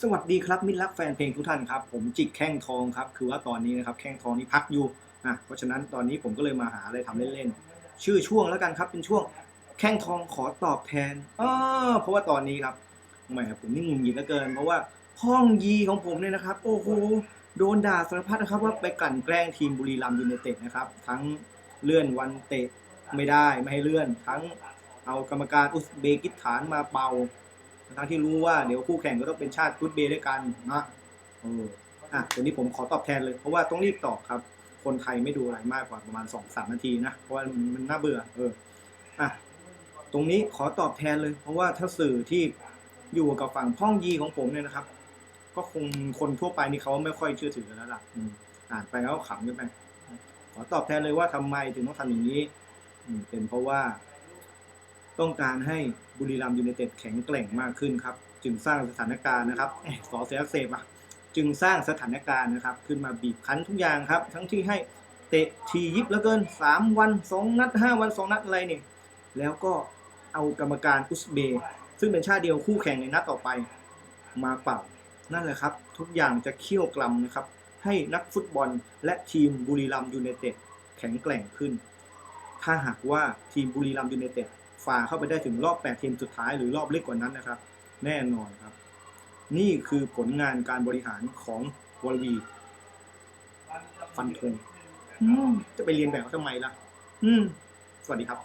สวัสดีครับมิตรรักแฟนเพลงทุกท่านครับ ผมจิกแข้งทองครับคือว่าตอนนี้นะครับแข้งทองนี่พักอยู่นะเพราะฉะนั้นตอนนี้ผมก็เลยมาหาอะไรทำเล่นๆชื่อช่วงแล้วกันครับเป็นช่วงแข้งทองขอตอบแทนอ้อเพราะว่าตอนนี้ครับแหมผมนี่งุนงิดเหลือเกิน เพราะว่าห้องยีของผมเนี่ยนะครับ โอ้โหโดนด่าสารพัดนะครับว่าไปกลั่นแกล้งทีมบุรีรัมย์ยูไนเต็ดนะครับทั้งเลื่อนวันเตะไม่ได้ไม่ให้เลื่อน ทั้งเอากรรมการอุซเบกิสถานมาเป่า ทั้งที่รู้ว่าเดี๋ยวคู่แข่งก็ต้องเป็นชาติกุดเบย์ด้วยกันนะเอออะตัวนี้ผมขอตอบแทนเลย เพราะว่าต้องรีบตอบครับ คนไทยไม่ดูอะไรมากกว่าประมาณสองสามนาทีนะ เพราะว่ามันน่าเบื่อ เออ อะ ตรงนี้ขอตอบแทนเลย เพราะว่าถ้าสื่อที่อยู่กับฝั่งพ่องยีของผมเนี่ยนะครับ ก็คงคนทั่วไปนี่เขาไม่ค่อยเชื่อถือแล้วล่ะอ่านไปแล้วขำกันไปขอตอบแทนเลยว่าทำไมถึงต้องทำอย่างนี้อืมเป็นเพราะว่า ต้องการให้บุรีรัมยูไนเต็ดแข็งแกร่งมากขึ้นครับ จึงสร้างสถานการณ์นะครับสอเสียเสบอะจึงสร้างสถานการณ์นะครับ ขึ้นมาบีบคั้นทุกอย่างครับ ทั้งที่ให้เตะทียิบแล้วเกินสามวันสองนัดห้าวันสองนัดอะไรเนี่ยแล้วก็เอากรรมการอุซเบย์ซึ่งเป็นชาติเดียวคู่แข่งในนัดต่อไปมาเป่า นั่นแหละครับ ทุกอย่างจะเคี่ยวกลัมนะครับ ให้นักฟุตบอลและทีมบุรีรัมยูไนเต็ดแข็งแกร่งขึ้น ถ้าหากว่าทีมบุรีรัมย์ยูไนเต็ด ฝ่าเข้าไปได้ถึงรอบ8ทีมสุดท้ายหรือรอบลึกกว่านั้นนะครับ แน่นอนครับ นี่คือผลงานการบริหารของวอลวีฟันธงอืมจะไปเรียนแบบเขาทำไมล่ะ อืม สวัสดีครับ